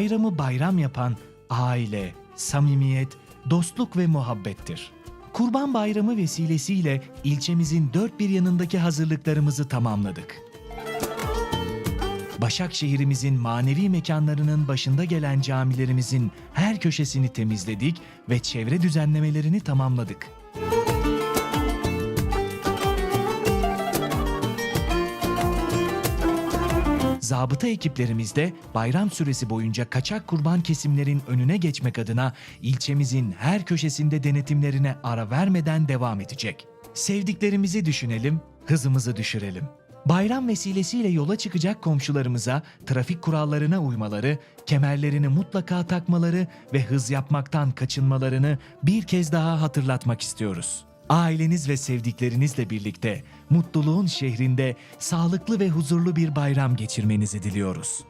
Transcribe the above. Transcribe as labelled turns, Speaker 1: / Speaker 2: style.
Speaker 1: bayramı bayram yapan aile, samimiyet, dostluk ve muhabbettir. Kurban Bayramı vesilesiyle ilçemizin dört bir yanındaki hazırlıklarımızı tamamladık. Başakşehirimizin manevi mekanlarının başında gelen camilerimizin her köşesini temizledik ve çevre düzenlemelerini tamamladık. Zabıta ekiplerimiz de bayram süresi boyunca kaçak kurban kesimlerin önüne geçmek adına ilçemizin her köşesinde denetimlerine ara vermeden devam edecek. Sevdiklerimizi düşünelim, hızımızı düşürelim. Bayram vesilesiyle yola çıkacak komşularımıza trafik kurallarına uymaları, kemerlerini mutlaka takmaları ve hız yapmaktan kaçınmalarını bir kez daha hatırlatmak istiyoruz. Aileniz ve sevdiklerinizle birlikte mutluluğun şehrinde sağlıklı ve huzurlu bir bayram geçirmenizi diliyoruz.